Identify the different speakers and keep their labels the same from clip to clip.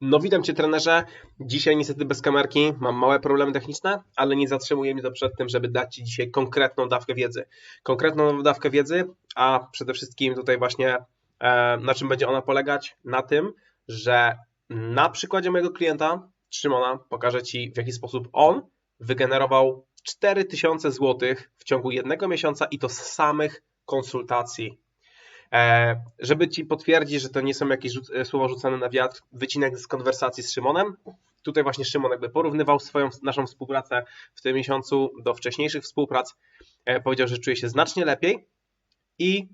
Speaker 1: No witam Cię trenerze. Dzisiaj niestety bez kamerki, mam małe problemy techniczne, ale nie zatrzymuje mnie to przed tym, żeby dać Ci dzisiaj konkretną dawkę wiedzy. Konkretną dawkę wiedzy, a przede wszystkim tutaj właśnie e, na czym będzie ona polegać? Na tym, że na przykładzie mojego klienta Szymona pokażę Ci w jaki sposób on wygenerował 4000 zł w ciągu jednego miesiąca i to z samych konsultacji żeby ci potwierdzić, że to nie są jakieś e, słowa rzucane na wiatr, wycinek z konwersacji z Szymonem. Tutaj właśnie Szymon jakby porównywał swoją, naszą współpracę w tym miesiącu do wcześniejszych współprac. E, powiedział, że czuje się znacznie lepiej i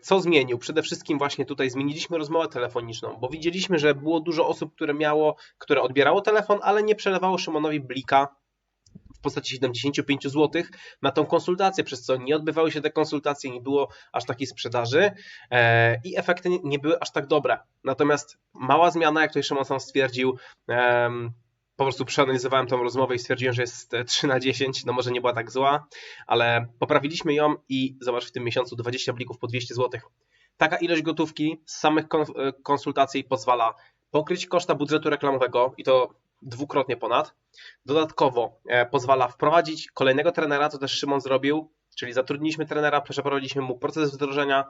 Speaker 1: co zmienił? Przede wszystkim właśnie tutaj zmieniliśmy rozmowę telefoniczną, bo widzieliśmy, że było dużo osób, które miało, które odbierało telefon, ale nie przelewało Szymonowi blika w postaci 75 zł na tą konsultację, przez co nie odbywały się te konsultacje, nie było aż takiej sprzedaży e, i efekty nie były aż tak dobre. Natomiast mała zmiana, jak tutaj Szymon sam stwierdził, po prostu przeanalizowałem tą rozmowę i stwierdziłem, że jest 3 na 10, no może nie była tak zła, ale poprawiliśmy ją i zobacz w tym miesiącu 20 blików po 200 zł. Taka ilość gotówki z samych konsultacji pozwala pokryć koszta budżetu reklamowego i to dwukrotnie ponad. Dodatkowo e, pozwala wprowadzić kolejnego trenera, co też Szymon zrobił, czyli zatrudniliśmy trenera, przeprowadziliśmy mu proces wdrożenia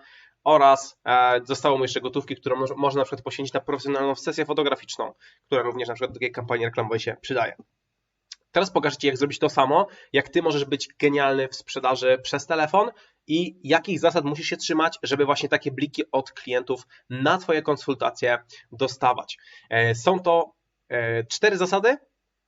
Speaker 1: oraz e, zostało mu jeszcze gotówki, którą można na przykład poświęcić na profesjonalną sesję fotograficzną, która również na przykład do takiej kampanii reklamowej się przydaje. Teraz pokażę Ci, jak zrobić to samo, jak Ty możesz być genialny w sprzedaży przez telefon i jakich zasad musisz się trzymać, żeby właśnie takie bliki od klientów na Twoje konsultacje dostawać. E, są to cztery zasady,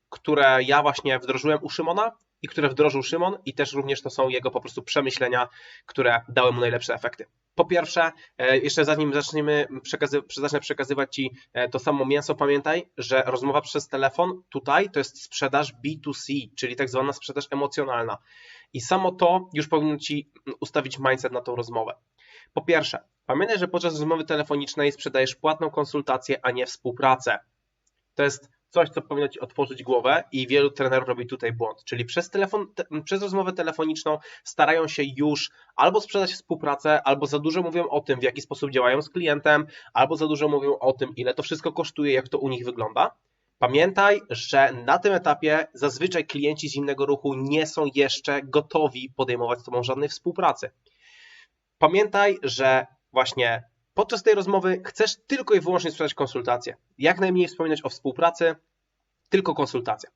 Speaker 1: które ja właśnie wdrożyłem u Szymona i które wdrożył Szymon i też również to są jego po prostu przemyślenia, które dały mu najlepsze efekty. Po pierwsze, e, jeszcze zanim zaczniemy przekazy zacznę przekazywać Ci e, to samo mięso, pamiętaj, że rozmowa przez telefon tutaj to jest sprzedaż B2C, czyli tak zwana sprzedaż emocjonalna. I samo to już powinno Ci ustawić mindset na tą rozmowę. Po pierwsze, pamiętaj, że podczas rozmowy telefonicznej sprzedajesz płatną konsultację, a nie współpracę. To jest coś, co powinno ci otworzyć głowę i wielu trenerów robi tutaj błąd. Czyli przez telefon, te, przez rozmowę telefoniczną starają się już albo sprzedać współpracę, albo za dużo mówią o tym, w jaki sposób działają z klientem, albo za dużo mówią o tym, ile to wszystko kosztuje, jak to u nich wygląda. Pamiętaj, że na tym etapie zazwyczaj klienci z innego ruchu nie są jeszcze gotowi podejmować z Tobą żadnej współpracy. Pamiętaj, że właśnie Podczas tej rozmowy chcesz tylko i wyłącznie sprzedać konsultację. Jak najmniej wspominać o współpracy, tylko konsultacja.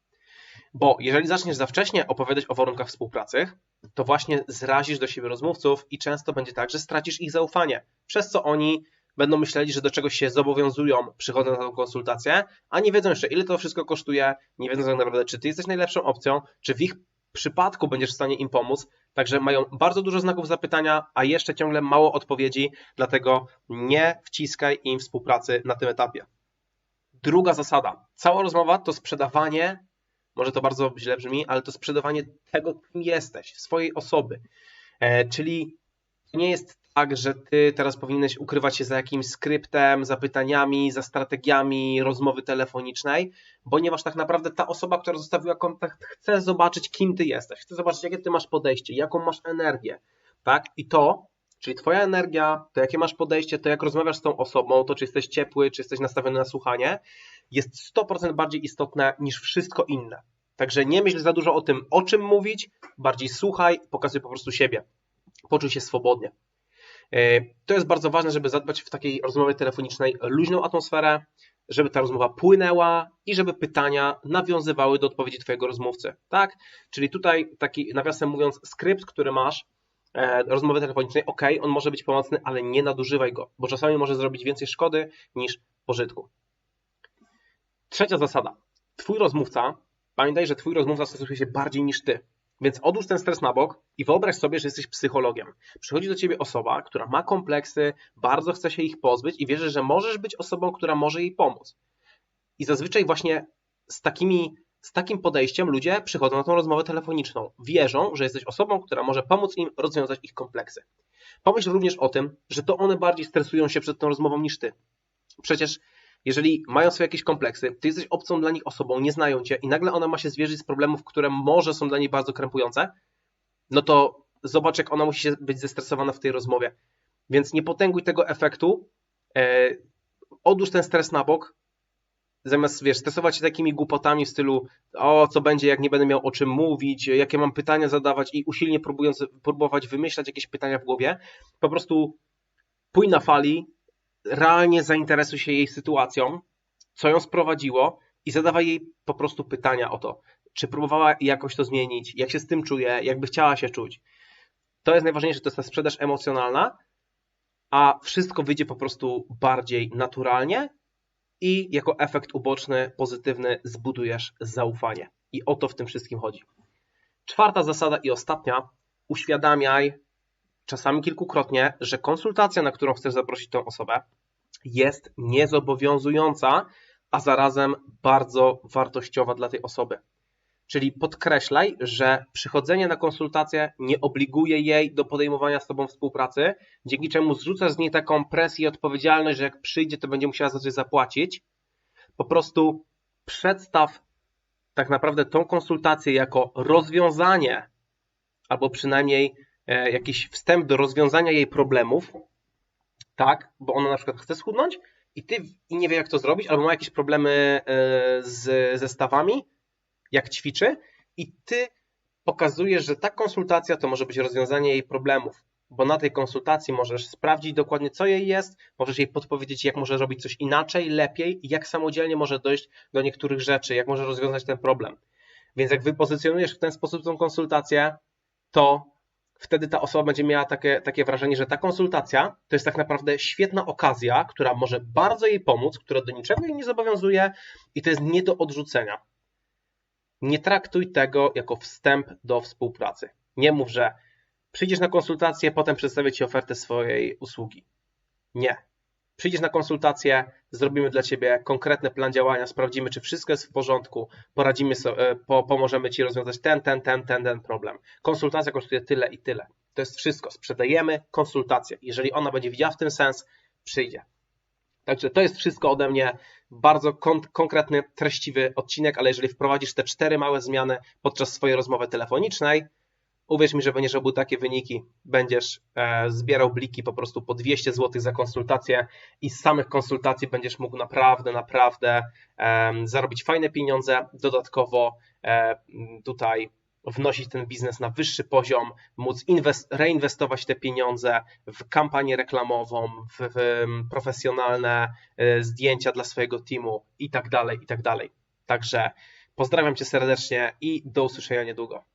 Speaker 1: Bo jeżeli zaczniesz za wcześnie opowiadać o warunkach współpracy, to właśnie zrazisz do siebie rozmówców i często będzie tak, że stracisz ich zaufanie, przez co oni będą myśleli, że do czegoś się zobowiązują przychodząc na tę konsultację, a nie wiedzą jeszcze ile to wszystko kosztuje, nie wiedzą tak naprawdę czy ty jesteś najlepszą opcją, czy w ich przypadku będziesz w stanie im pomóc. Także mają bardzo dużo znaków zapytania, a jeszcze ciągle mało odpowiedzi, dlatego nie wciskaj im współpracy na tym etapie. Druga zasada. Cała rozmowa to sprzedawanie, może to bardzo źle brzmi, ale to sprzedawanie tego, kim jesteś, swojej osoby. E, czyli nie jest tak, że ty teraz powinieneś ukrywać się za jakimś skryptem, za pytaniami, za strategiami rozmowy telefonicznej, ponieważ tak naprawdę ta osoba, która zostawiła kontakt, chce zobaczyć, kim ty jesteś, chce zobaczyć, jakie ty masz podejście, jaką masz energię, tak? I to, czyli twoja energia, to jakie masz podejście, to jak rozmawiasz z tą osobą, to czy jesteś ciepły, czy jesteś nastawiony na słuchanie, jest 100% bardziej istotne niż wszystko inne. Także nie myśl za dużo o tym, o czym mówić, bardziej słuchaj, pokazuj po prostu siebie. Poczuj się swobodnie. E, to jest bardzo ważne, żeby zadbać w takiej rozmowie telefonicznej luźną atmosferę, żeby ta rozmowa płynęła i żeby pytania nawiązywały do odpowiedzi Twojego rozmówcy. Tak? Czyli tutaj taki, nawiasem mówiąc, skrypt, który masz, e, rozmowy telefonicznej, ok, on może być pomocny, ale nie nadużywaj go, bo czasami może zrobić więcej szkody niż pożytku. Trzecia zasada. Twój rozmówca, pamiętaj, że Twój rozmówca stosuje się bardziej niż Ty. Więc odłóż ten stres na bok i wyobraź sobie, że jesteś psychologiem. Przychodzi do ciebie osoba, która ma kompleksy, bardzo chce się ich pozbyć i wierzy, że możesz być osobą, która może jej pomóc. I zazwyczaj właśnie z, takimi, z takim podejściem ludzie przychodzą na tą rozmowę telefoniczną. Wierzą, że jesteś osobą, która może pomóc im rozwiązać ich kompleksy. Pomyśl również o tym, że to one bardziej stresują się przed tą rozmową niż ty. Przecież jeżeli mają swoje jakieś kompleksy, ty jesteś obcą dla nich osobą, nie znają cię i nagle ona ma się zwierzyć z problemów, które może są dla niej bardzo krępujące, no to zobacz, jak ona musi być zestresowana w tej rozmowie. Więc nie potęguj tego efektu, e, odłóż ten stres na bok zamiast wiesz, stresować się takimi głupotami w stylu o, co będzie, jak nie będę miał o czym mówić, jakie mam pytania zadawać i usilnie próbując, próbować wymyślać jakieś pytania w głowie, po prostu pójdź na fali, realnie zainteresuj się jej sytuacją, co ją sprowadziło i zadawaj jej po prostu pytania o to, czy próbowała jakoś to zmienić, jak się z tym czuje, jakby chciała się czuć. To jest najważniejsze, to jest ta sprzedaż emocjonalna, a wszystko wyjdzie po prostu bardziej naturalnie i jako efekt uboczny, pozytywny zbudujesz zaufanie. I o to w tym wszystkim chodzi. Czwarta zasada i ostatnia, uświadamiaj czasami kilkukrotnie, że konsultacja, na którą chcesz zaprosić tą osobę, jest niezobowiązująca, a zarazem bardzo wartościowa dla tej osoby. Czyli podkreślaj, że przychodzenie na konsultację nie obliguje jej do podejmowania z Tobą współpracy, dzięki czemu zrzucasz z niej taką presję i odpowiedzialność, że jak przyjdzie, to będzie musiała za coś zapłacić. Po prostu przedstaw tak naprawdę tą konsultację jako rozwiązanie, albo przynajmniej jakiś wstęp do rozwiązania jej problemów, tak, bo ona na przykład chce schudnąć i ty i nie wie, jak to zrobić, albo ma jakieś problemy e, z zestawami, jak ćwiczy, i ty pokazujesz, że ta konsultacja to może być rozwiązanie jej problemów, bo na tej konsultacji możesz sprawdzić dokładnie, co jej jest, możesz jej podpowiedzieć, jak może robić coś inaczej, lepiej i jak samodzielnie może dojść do niektórych rzeczy, jak może rozwiązać ten problem. Więc jak wypozycjonujesz w ten sposób tą konsultację, to wtedy ta osoba będzie miała takie, takie wrażenie, że ta konsultacja to jest tak naprawdę świetna okazja, która może bardzo jej pomóc, która do niczego jej nie zobowiązuje i to jest nie do odrzucenia. Nie traktuj tego jako wstęp do współpracy. Nie mów, że przyjdziesz na konsultację, potem przedstawię Ci ofertę swojej usługi. Nie. Przyjdziesz na konsultację, zrobimy dla Ciebie konkretny plan działania, sprawdzimy, czy wszystko jest w porządku, poradzimy sobie, po, pomożemy Ci rozwiązać ten, ten, ten, ten, ten problem. Konsultacja kosztuje tyle i tyle. To jest wszystko. Sprzedajemy konsultację. Jeżeli ona będzie widziała w tym sens, przyjdzie. Także to jest wszystko ode mnie. Bardzo kon konkretny, treściwy odcinek, ale jeżeli wprowadzisz te cztery małe zmiany podczas swojej rozmowy telefonicznej, uwierz mi, że będziesz robił takie wyniki, będziesz e, zbierał bliki po prostu po 200 zł za konsultację i z samych konsultacji będziesz mógł naprawdę, naprawdę e, zarobić fajne pieniądze, dodatkowo e, tutaj wnosić ten biznes na wyższy poziom, móc inwest, reinwestować te pieniądze w kampanię reklamową, w, w profesjonalne e, zdjęcia dla swojego teamu i tak dalej, i tak dalej. Także pozdrawiam Cię serdecznie i do usłyszenia niedługo.